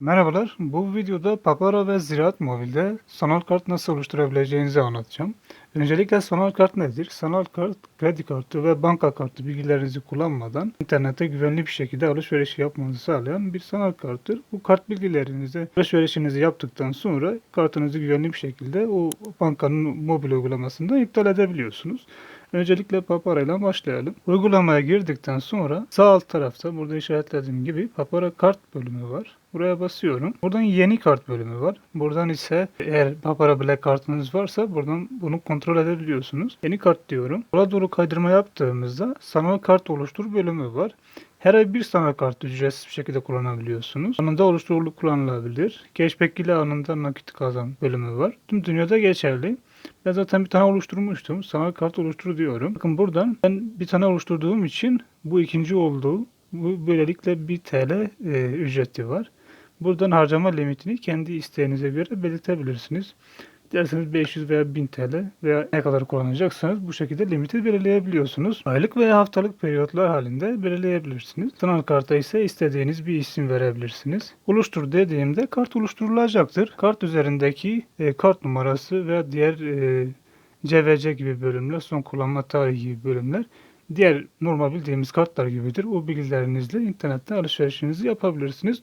Merhabalar. Bu videoda Papara ve Ziraat Mobil'de sanal kart nasıl oluşturabileceğinizi anlatacağım. Öncelikle sanal kart nedir? Sanal kart, kredi kartı ve banka kartı bilgilerinizi kullanmadan internette güvenli bir şekilde alışveriş yapmanızı sağlayan bir sanal karttır. Bu kart bilgilerinizi alışverişinizi yaptıktan sonra kartınızı güvenli bir şekilde o bankanın mobil uygulamasında iptal edebiliyorsunuz. Öncelikle Papara ile başlayalım. Uygulamaya girdikten sonra sağ alt tarafta burada işaretlediğim gibi Papara kart bölümü var. Buraya basıyorum. Buradan yeni kart bölümü var. Buradan ise eğer Papara Black kartınız varsa buradan bunu kontrol edebiliyorsunuz. Yeni kart diyorum. Buraya doğru kaydırma yaptığımızda sanal kart oluştur bölümü var. Her ay bir sanal kart ücretsiz bir şekilde kullanabiliyorsunuz. Anında oluşturulup kullanılabilir. Cashback ile anında nakit kazan bölümü var. Tüm dünyada geçerli. Ben zaten bir tane oluşturmuştum. Sanal kart oluştur diyorum. Bakın buradan ben bir tane oluşturduğum için bu ikinci oldu. Bu böylelikle 1 TL e, ücreti var. Buradan harcama limitini kendi isteğinize göre belirtebilirsiniz. Derseniz 500 veya 1000 TL veya ne kadar kullanacaksanız bu şekilde limiti belirleyebiliyorsunuz. Aylık veya haftalık periyotlar halinde belirleyebilirsiniz. Sanal karta ise istediğiniz bir isim verebilirsiniz. Oluştur dediğimde kart oluşturulacaktır. Kart üzerindeki e, kart numarası veya diğer e, CVC gibi bölümler, son kullanma tarihi gibi bölümler diğer normal bildiğimiz kartlar gibidir. O bilgilerinizle internetten alışverişinizi yapabilirsiniz.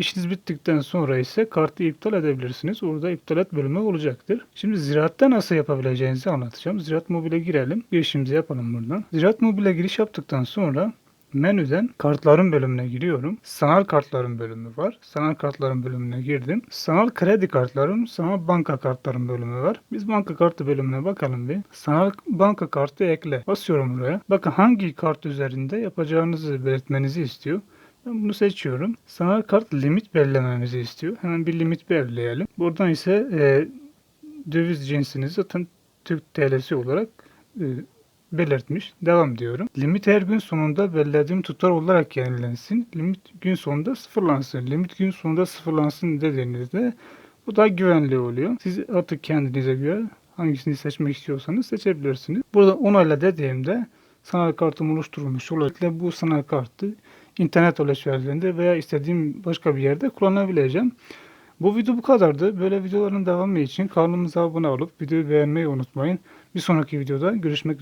İşiniz bittikten sonra ise kartı iptal edebilirsiniz. Orada iptal et bölümü olacaktır. Şimdi Ziraat'ta nasıl yapabileceğinizi anlatacağım. Ziraat Mobil'e girelim. Girişimizi yapalım buradan. Ziraat Mobil'e giriş yaptıktan sonra menüden kartların bölümüne giriyorum. Sanal kartların bölümü var. Sanal kartların bölümüne girdim. Sanal kredi kartlarım, sanal banka kartlarım bölümü var. Biz banka kartı bölümüne bakalım bir. Sanal banka kartı ekle. Basıyorum buraya. Bakın hangi kart üzerinde yapacağınızı belirtmenizi istiyor. Ben bunu seçiyorum. Sanal kart limit belirlememizi istiyor. Hemen bir limit belirleyelim. Buradan ise e, döviz cinsini zaten Türk TL'si olarak e, belirtmiş. Devam diyorum. Limit her gün sonunda belirlediğim tutar olarak yenilensin. Limit gün sonunda sıfırlansın. Limit gün sonunda sıfırlansın dediğinizde bu daha güvenli oluyor. Siz artık kendinize göre hangisini seçmek istiyorsanız seçebilirsiniz. Burada onayla dediğimde sanal kartım oluşturulmuş olarak bu sanal kartı internet alışverişlerinde veya istediğim başka bir yerde kullanabileceğim. Bu video bu kadardı. Böyle videoların devamı için kanalımıza abone olup videoyu beğenmeyi unutmayın. Bir sonraki videoda görüşmek üzere.